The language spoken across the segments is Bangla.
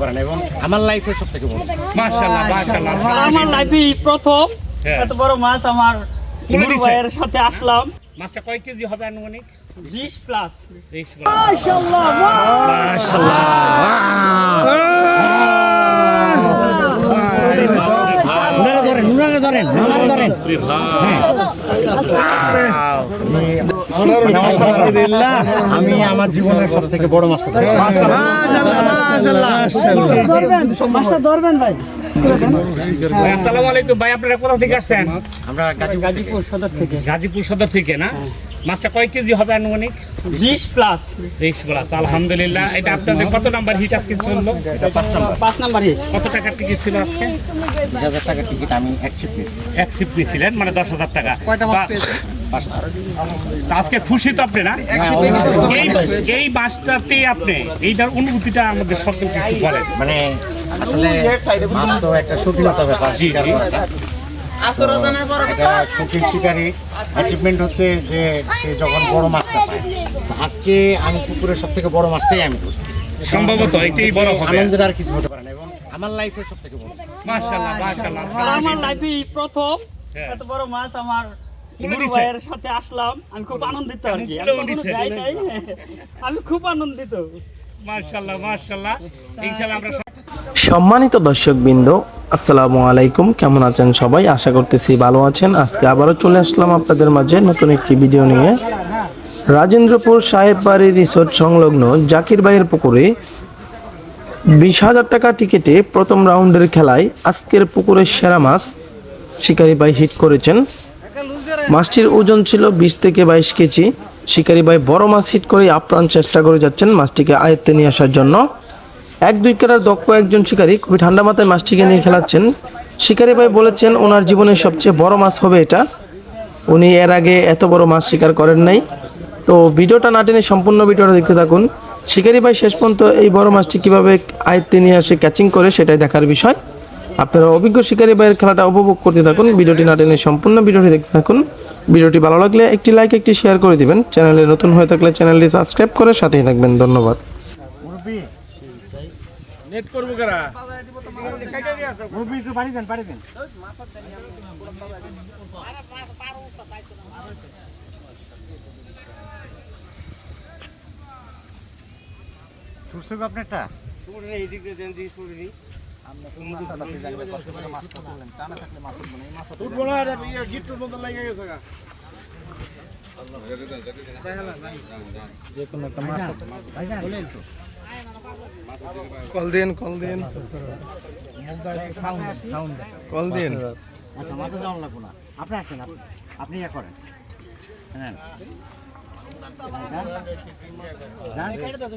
করেন এবং আমার লাইফের সব থেকে বড়। মাশাআল্লাহ মাশাআল্লাহ আমার লাইফে প্রথম। হ্যাঁ। এত বড় মাছ আমার কিনে ভাইয়ের সাথে আসলাম। মাছটা কয় কেজি হবে আনুমানিক? বিশ প্লাস বিশ উনারা ধরেন উনারা ধরেন উনারা ধরেন। আলহামদুলিল্লাহ আমি আমার জীবনের সব থেকে বড় মাছ ধরেছি। ভাই, আসসালামু আলাইকুম। ভাই আপনারা কোথা থেকে আসছেন? আমরা গাজীপুর গাজীপুর সদর থেকে। গাজীপুর সদর থেকে না? মাছটা কয় কেজি হবে আনুমানিক? বিশ প্লাস বিশ প্লাস আলহামদুলিল্লাহ। এটা আপনাদের কত নাম্বার হিট আজকে চলল পাঁচ নাম্বার। হিট কত টাকার টিকিট ছিল আজকে? বিশ হাজার টাকার টিকিট আমি এক চিপ নিয়েছি। এক সিট নিয়েছিলেন মানে দশ হাজার টাকা। আজকে খুশি তো আপনি না? এই পেয়ে আপনি এইটার অনুভূতিটা আমাদের সকলকে বলেন? মানে আসলে মাছ তো একটা ব্যাপার এটা শৌখিন শিকারী। অ্যাচিভমেন্ট হচ্ছে যে সে যখন বড় মাছটা পায়। আজকে আমি পুকুরের সব থেকে বড় মাছটাই আমি ধরছি। সম্ভবত এটাই বড় হবে। আনন্দের আর কিছু হতে পারে না এবং আমার লাইফের সব থেকে বড়। মাশাআল্লাহ মাশাআল্লাহ। আমার লাইফে প্রথম। হ্যাঁ। এত বড় মাছ আমার ভাইয়ের সাথে আসলাম। আমি খুব আনন্দিত আর কি। আমি খুব আনন্দিত। সম্মানিত দর্শকবৃন্দ, আসসালামু আলাইকুম। কেমন আছেন সবাই? আশা করতেছি ভালো আছেন। আজকে আবারও চলে আসলাম আপনাদের মাঝে নতুন একটি ভিডিও নিয়ে। রাজেন্দ্রপুর সাহেব বাড়ি রিসোর্ট সংলগ্ন জাকির ভাইয়ের পুকুরে বিশ হাজার টাকা টিকিটে প্রথম রাউন্ডের খেলায় আজকের পুকুরের সেরা মাছ শিকারি ভাই হিট করেছেন। মাছটির ওজন ছিল বিশ থেকে বাইশ কেজি। শিকারি ভাই বড় মাছ হিট করে আপ্রাণ চেষ্টা করে যাচ্ছেন মাছটিকে আয়ত্তে নিয়ে আসার জন্য। এক দুই কাটার দক্ষ একজন শিকারী খুবই ঠান্ডা মাথায় মাছটিকে নিয়ে খেলাচ্ছেন। শিকারী ভাই বলেছেন, ওনার জীবনের সবচেয়ে বড় মাছ হবে এটা। উনি এর আগে এত বড় মাছ শিকার করেন নাই। তো ভিডিওটা না টেনে সম্পূর্ণ ভিডিওটা দেখতে থাকুন। শিকারী ভাই শেষ পর্যন্ত এই বড় মাছটি কীভাবে আয়ত্তে নিয়ে আসে ক্যাচিং করে, সেটাই দেখার বিষয়। আপনারা অভিজ্ঞ শিকারী ভাইয়ের খেলাটা উপভোগ করতে থাকুন। ভিডিওটি না টেনে সম্পূর্ণ ভিডিওটি দেখতে থাকুন। ভিডিওটি ভালো লাগলে একটি লাইক একটি শেয়ার করে দিবেন। চ্যানেলে নতুন হয়ে থাকলে চ্যানেলটি সাবস্ক্রাইব করে সাথেই থাকবেন। ধন্যবাদ। নেট করব কারা? মুরব্বি একটু পাড়ি দেন দেন। ছুটছে গো আপনারটা কল দিন কল দিন কল দিন আচ্ছা মাথা লাগবো না আপনি আসেন আপনি আপনি ইয়া করেন হ্যাঁ একটু একটু,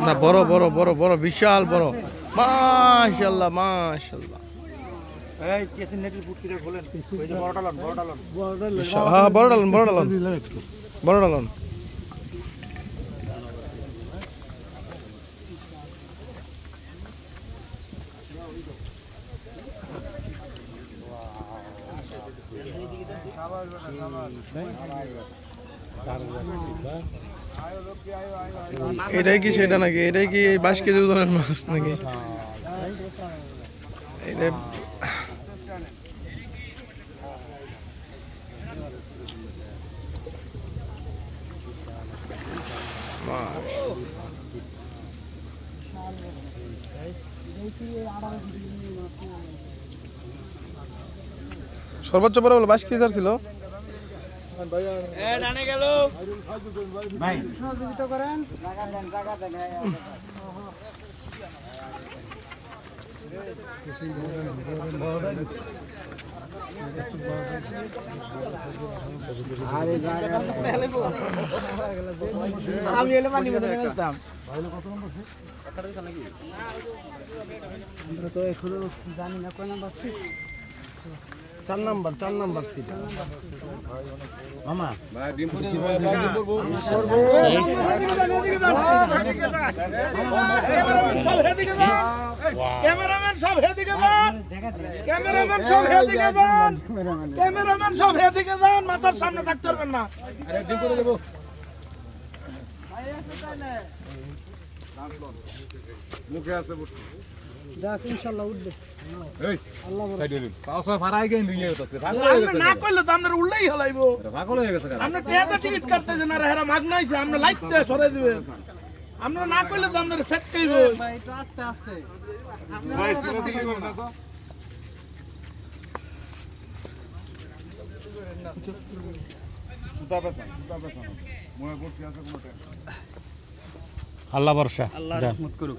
না বড় বড় বড় বড় বিশাল বড়। মাশাল্লাহ মাশাল্লাহ বড় ডালন লন হ্যাঁ বড় ডালন বড় ডালন বড় ডালন এটাই কি সেটা নাকি? এটাই কি বাইশ কেজি ওজনের মাছ নাকি? এটা সর্বোচ্চ বড় বলে বাইশ কেজি ছিল ভাই। আমি এলে পানি তো এখনও জানি না কয় নাম্বার চার নাম্বার চার নাম্বার সিট মামা। ক্যামেরাম্যান সব হেদিকে যান। ক্যামেরাম্যান সব হেদিকে যান। ক্যামেরাম্যান সব হেদিকে যান। মাথার সামনে থাকতে পারবেন না। না তো উল্লেই হলাইবো। আপনি টেয়াতে টিকিট হেরা মাগ নাইছে না করলে তো আপনার সেট কইব আল্লাহ ভরসা। আল্লাহ রহমত করুক।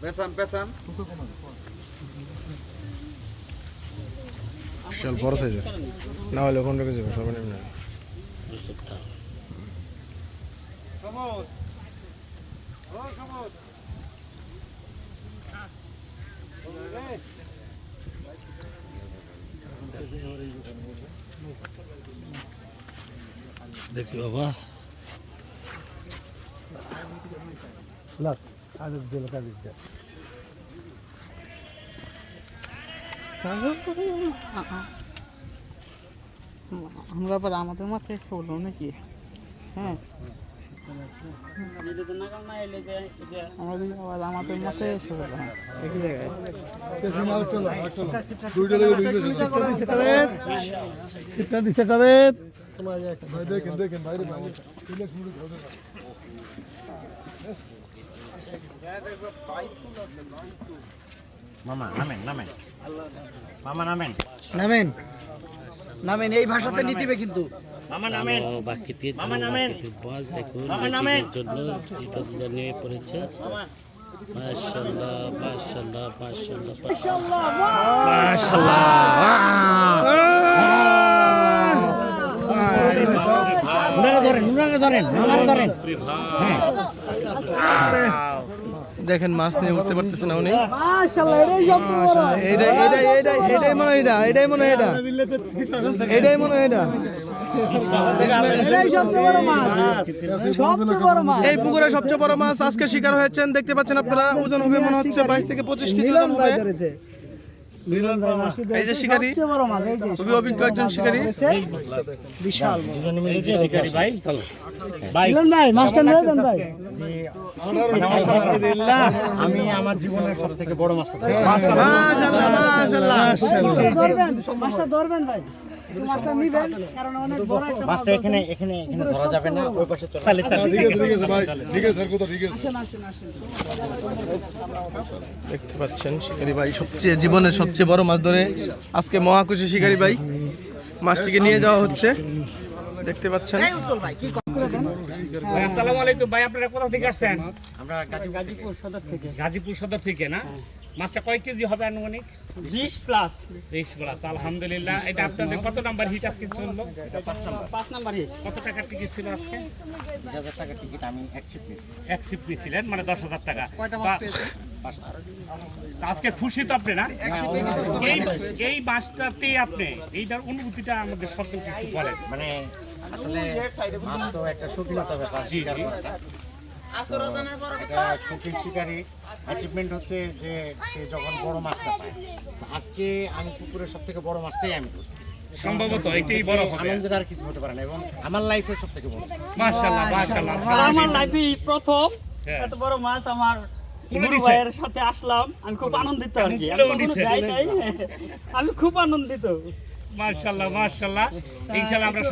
পেছান পেছান বিশাল বড় সাইজের না হলে কোন রেখে যাবে সর্বনিম্ন সমুদ ও সমুদ দেখি বাবা আমরা আবার আমাদের মাথায় খেলো নাকি? হ্যাঁ। আমরা যদি আবার আমাদের মাথায় এসে বলো হ্যাঁ একই জায়গায় মামা নামেন নামেন। মামা নামেন। নামেন। নামেন এই ভাষাতে নিতিবে কিন্তু। মামা নামেন। বাকিতে মামা নামেন। বল দেখুন মামা নামেন। জন্য জুতা নেমে পড়েছে। মাশাল্লাহ মাশাল্লাহ উনারা ধরেন উনারা ধরেন মামারা ধরেন। দেখেন মাছ নিয়ে উঠতে পারতেছে না উনি। এটাই মনে হয় এটা এইটাই মনে হয় এটা। এইটাই মনে হয় এটা। বড় মাছ। সবচেয়ে বড় এই পুকুরে সবচেয়ে বড় মাছ আজকে শিকার হয়েছেন। দেখতে পাচ্ছেন আপনারা ওজন হবে মনে হচ্ছে বাইশ থেকে পঁচিশ কেজি ওজন হবে। এই যে শিকারি? খুবই অভিজ্ঞ একজন শিকারি? বিশাল দুজনে মিলে যে শিকারি ভাই চলো। মিলন ভাই মাছটা নিয়ে যান ভাই। আমি আমার জীবনের সব থেকে বড় মাস্টার মাশাআল্লাহ মাশাআল্লাহ। ধরবেন ধরবেন ভাই। মাছটা নিবেন কারণ অনেক বড় একটা মাছ মাছটা এখানে এখানে এখানে ধরা যাবে না ওই পাশে চলে তাহলে তাহলে দেখতে পাচ্ছেন শিকারি ভাই সবচেয়ে জীবনের সবচেয়ে বড় মাছ ধরে আজকে মহাকুশি শিকারি ভাই। মাছটিকে নিয়ে যাওয়া হচ্ছে। দেখতে পাচ্ছেন। ভাই, আসসালামু আলাইকুম ভাই আপনারা কোথা থেকে আসছেন? আমরা গাজীপুর গাজীপুর সদর থেকে। গাজীপুর সদর থেকে না? মাছটা কয় কেজি হবে আনুমানিক? বিশ প্লাস বিশ প্লাস আলহামদুলিল্লাহ। এটা আপনাদের কত নাম্বার হিট আজকে চলল? পাঁচ নাম্বার। হিট। কত টাকার টিকিট ছিল আজকে? বিশ হাজার টাকার টিকিট আমি এক চিপ নিয়েছি। এক সিট নিয়েছিলেন মানে দশ হাজার টাকা। আজকে খুশি তো আপনি না? এই মাছটা পেয়ে আপনি এইটার অনুভূতিটা আমাদের একটু বলেন। মানে আসলে মাছ তো একটা শৌখিনতা ব্যাপার এটা শৌখিন শিকারী। অ্যাচিভমেন্ট হচ্ছে যে সে যখন বড় মাছটা পায়। আজকে আমি পুকুরের সব থেকে বড় মাছটাই আমি ধরছি। সম্ভবত এটাই বড় হবে। আনন্দের আর কিছু হতে পারে না এবং আমার লাইফের সব থেকে বড়। মাশাআল্লাহ মাশাআল্লাহ আমার লাইফে প্রথম। হ্যাঁ। এত বড় মাছ আমার? ভাইয়ের সাথে আসলাম। আমি খুব আনন্দিত আর কি। আমি খুব আনন্দিত। মার্শাল্লাহ মার্শাল্লাহ ইনশাল্লাহ আমরা